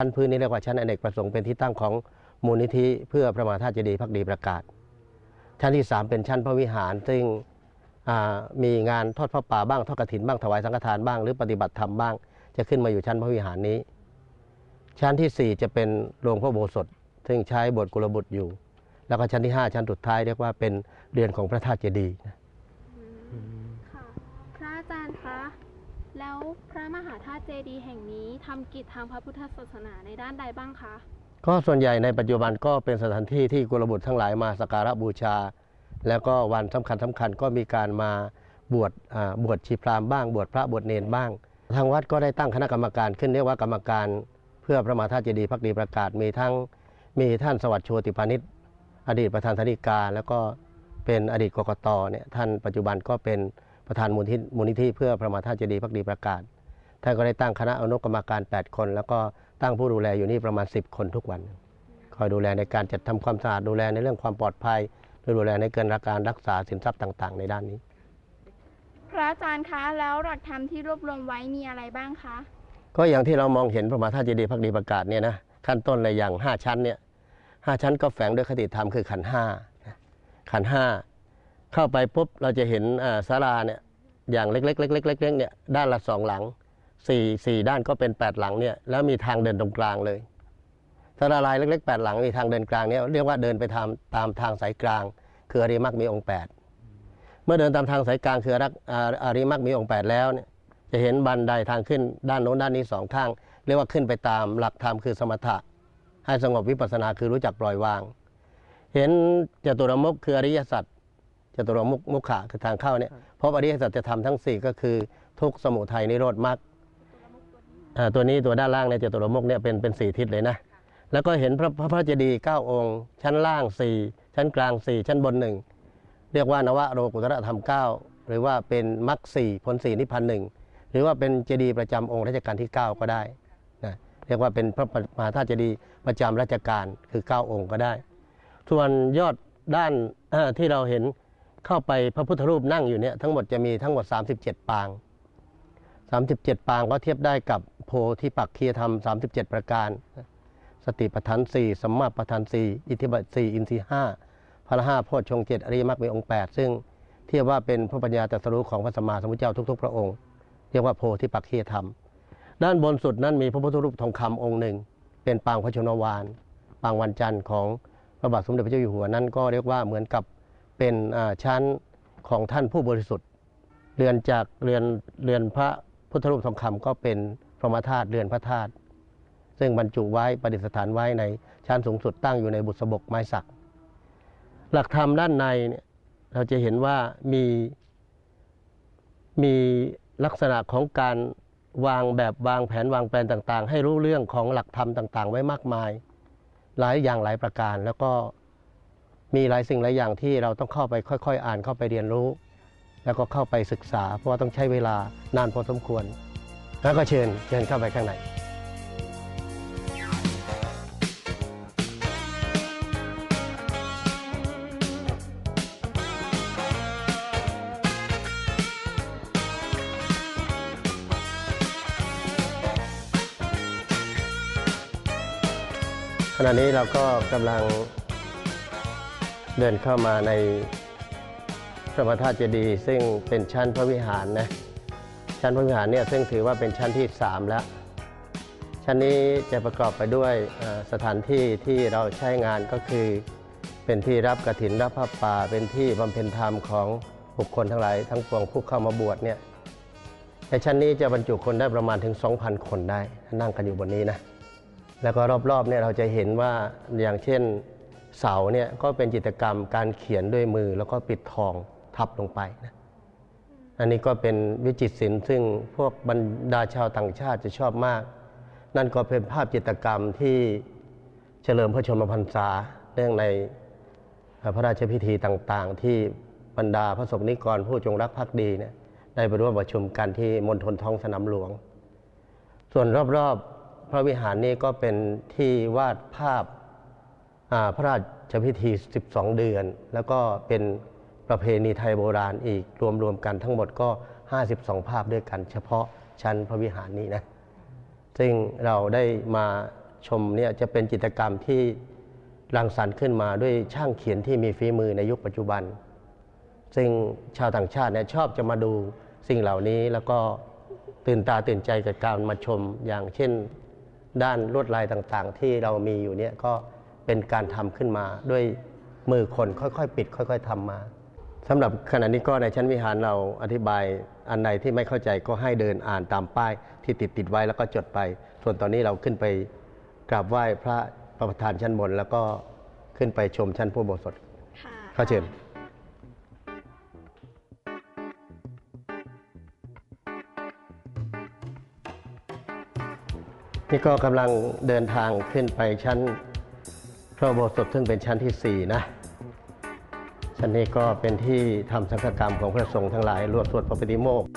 ชั้นพื้นนี้เรียกว่าชั้นอเนกประสงค์เป็นที่ตั้งของมูลนิธิเพื่อพระมหาธาตุเจดีย์พักดีประกาศ ชั้นที่ 3 เป็นชั้นพระวิหาร ซึ่งมีงานทอดพระป่าบ้างทอดกฐินบ้างถวายสังฆทานบ้างหรือปฏิบัติธรรมบ้าง จะขึ้นมาอยู่ชั้นพระวิหารนี้ ชั้นทีสี่ 4 จะเป็นโรงพระโบสถซึ่งใช้บทกุลบุตรอยู่ แล้วก็ชั้นที่ 5 ชั้นสุดท้ายเรียกว่าเป็นเรือนของพระธาตุเจดีย์นะ ค่ะ พระอาจารย์คะ แล้ว พระมหาธาตุเจดีย์แห่งนี้ทำกิจทางพระพุทธศาสนาในด้านใดบ้างคะ ก็ส่วนใหญ่ในปัจจุบันก็เป็นสถานที่ที่กุลบุตรทั้งหลายมาสักการะบูชา แล้วก็วันสำคัญสคัญๆก็มีการมาบวชบวชชีพราหมณ์บ้าง บวชพระบวชเนนบ้าง ทางวัดก็ได้ตั้งคณะกรรมการขึ้นเรียกว่ากรรมการเพื่อพระมหาธาตุเจดีย์พักดีประกาศมีทั้งมีท่านสวัสดิ์โชติพานิชอดีตประธานธนิกาแล้วก็เป็นอดีตกกตเนี่ยท่านปัจจุบันก็เป็น ประธานมูลนิธิมูลนิธิเพื่อพระมหาธาตุเจดีย์พักดีประกาศ ท่านก็ได้ตั้งคณะอนุกรรมการ 8 คน แล้วก็ตั้งผู้ดูแลอยู่นี่ประมาณ 10 คนทุกวัน คอยดูแลในการจัดทำความสะอาดดูแลในเรื่องความปลอดภัยดูแลในเกินการรักษาสินทรัพย์ต่าง ๆ ในด้านนี้ พระอาจารย์คะแล้วหลักธรรมที่รวบรวมไว้มีอะไรบ้างคะ ก็อย่างที่เรามองเห็นพระมหาธาตุเจดีย์พักดีประกาศเนี่ยนะขั้นต้นเลยอย่าง 5 ชั้นเนี่ยห้าชั้นก็แฝงด้วยคติธรรมคือขันธ์ห้านะขันธ์ห้า เข้าไปปุ๊บเราจะเห็นอ่าศาลาเนี่ยอย่างเล็กๆเล็กๆเล็กๆเนี่ยด้านละสองหลังสี่สี่ด้านก็เป็น8หลังเนี่ยแล้วมีทางเดินตรงกลางเลยศาลาลายเล็กๆ8หลังมีทางเดินกลางเนี่ยเรียกว่าเดินไปทางตามทางสายกลาง คืออริมักมีองค์8เมื่อเดินตามทางสายกลางคืออรักอริมักมีองค์8แล้วเนี่ยจะเห็นบันไดทางขึ้นด้านโน้นด้านนี้สองข้าง เรียกว่าขึ้นไปตามหลักธรรมคือสมถะ ให้สงบวิปัสสนาคือรู้จักปล่อยวาง เห็นจตุรมุขคืออริยสัจ จตุรมุขมุขะคือทางเข้าเนี่ยพบอริยสัจจะทำทั้ง 4 ก็คือทุกข์สมุทัยนิโรธมรรคอ่าตัวนี้ตัวด้านล่างเนี่ยจตุรมุขเนี่ยเป็นเป็นสี่ทิศเลยนะ แล้วก็เห็นพระพระพระเจดีย์เก้าองค์ ชั้นล่าง4ชั้นกลาง4ชั้นบนหนึ่งเรียกว่านวโรกุตระธรรม9หรือว่าเป็นมรรคสี่ผลสี่นิพพานหนึ่งหรือว่าเป็นเจดีย์ประจำองค์รัชกาลที่ 9 ก็ได้นะเรียกว่าเป็นพระมหาธาตุเจดีย์ประจำรัชกาลคือ 9 องค์ก็ได้ ส่วนยอดด้านเอ่อที่เราเห็น เข้าไปพระพุทธรูปนั่งอยู่เนี่ยทั้งหมดจะมีทั้งหมด 37 ปาง 37 ปางก็เทียบได้กับโพธิปักคียธรรม 37 ประการ สติปัฏฐานสี่สัมมาปัฏฐานสี่อิทธิบาทสี่อินทรีย์ห้าพระห้าโพชฌงเจ็ดอริยมรรคมีองค์ 8 ซึ่งเทียบว่าเป็นพระปัญญาตรัสรู้ของพระสัมมาสัมพุทธเจ้าทุก ๆ พระองค์ เรียกว่าโพธิปักคียธรรม ด้านบนสุดนั้นมีพระพุทธรูปทองคำองค์หนึ่ง เป็นปางพระชนวาน ปางวันจันทร์ของพระบาทสมเด็จพระเจ้าอยู่หัวนั้นก็เรียกว่าเหมือนกับ เป็นชั้นของท่านผู้บริสุทธิ์เรือนจากเรือนเรือนพระพุทธรูปทองคำก็เป็นพระมธาตุเรือนพระธาตุซึ่งบรรจุไว้ประดิษฐานไว้ในชั้นสูงสุดตั้งอยู่ในบุษบกไม้สัก หลักธรรมด้านในเนี่ยเราจะเห็นว่ามีมีลักษณะของการวางแบบวางแผนวางแผนต่าง ๆ ให้รู้เรื่องของหลักธรรมต่าง ๆ ไว้มากมาย หลายอย่างหลายประการแล้วก็ มีหลายสิ่งหลายอย่างที่เราต้องเข้าไปค่อย ๆ อ่านเข้าไปเรียนรู้ แล้วก็เข้าไปศึกษา เพราะว่าต้องใช้เวลานานพอสมควร แล้วก็เชิญเชิญเข้าไปข้างในขณะนี้เราก็กำลัง เดินเข้ามาในพระประธาตุเจดีย์ซึ่งเป็นชั้นพระวิหารนะชั้นพระวิหารเนี่ยซึ่งถือว่าเป็นชั้นที่ 3 แล้ว ชั้นนี้จะประกอบไปด้วยสถานที่ที่เราใช้งานก็คือ เป็นที่รับกระถินรับผ้าป่า เป็นที่บำเพ็ญธรรมของบุคคลทั้งหลายทั้งปวงผู้เข้ามาบวชเนี่ยในชั้นนี้จะบรรจุคนได้ประมาณถึง 2,000 คนได้นั่งกันอยู่บนนี้นะแล้วก็รอบๆเนี่ยเราจะเห็นว่าอย่างเช่น เสาเนี่ยก็เป็นจิตรกรรมการเขียนด้วยมือแล้วก็ปิดทองทับลงไปนะอันนี้ก็เป็นวิจิตรศิลป์ซึ่งพวกบรรดาชาวต่างชาติจะชอบมาก นั่นก็เป็นภาพจิตรกรรมที่เฉลิมพระชนมพรรษาเนื่องในพระราชพิธีต่างๆ ที่บรรดาพระสงฆ์นิกรผู้จงรักภักดีเนี่ยได้ไปร่วมประชุมกันที่มณฑลท้องสนามหลวง ส่วนรอบๆ พระวิหารนี้ก็เป็นที่วาดภาพ พระราชพิธี 12 เดือน แล้วก็เป็นประเพณีไทยโบราณอีกรวมๆกันทั้งหมดก็ 52 ภาพด้วยกัน เฉพาะชั้นพระวิหารนี้นะซึ่งเราได้มาชมเนี่ยจะเป็นจิตรกรรมที่รังสรรค์ขึ้นมาด้วยช่างเขียนที่มีฝีมือในยุคปัจจุบัน ซึ่งชาวต่างชาติเนี่ยชอบจะมาดูสิ่งเหล่านี้แล้วก็ตื่นตาตื่นใจกับการมาชมอย่างเช่น ด้านลวดลายต่างๆ ที่เรามีอยู่เนี่ยก็ เป็นการทำขึ้นมาด้วยมือคนค่อยๆ ปิด ค่อย ๆทำมาสำหรับขณะนี้ก็ในชั้นวิหารเราอธิบายอันใดที่ไม่เข้าใจก็ให้เดินอ่านตามป้ายที่ติดติดๆไว้แล้วก็จดไป ส่วนตอนนี้เราขึ้นไปกราบไหว้พระประธานชั้นบน แล้วก็ขึ้นไปชมชั้นผู้โบสถค่ะเข้าเชิญนี่ก็กำลังเดินทางขึ้นไปชั้น พระโบสถซึ่งเป็นชั้นที่ 4 นะ ชั้นนี้ก็เป็นที่ทำสังฆกรรมของพระสงฆ์ทั้งหลายรวดสวดพระปฏิโมกข์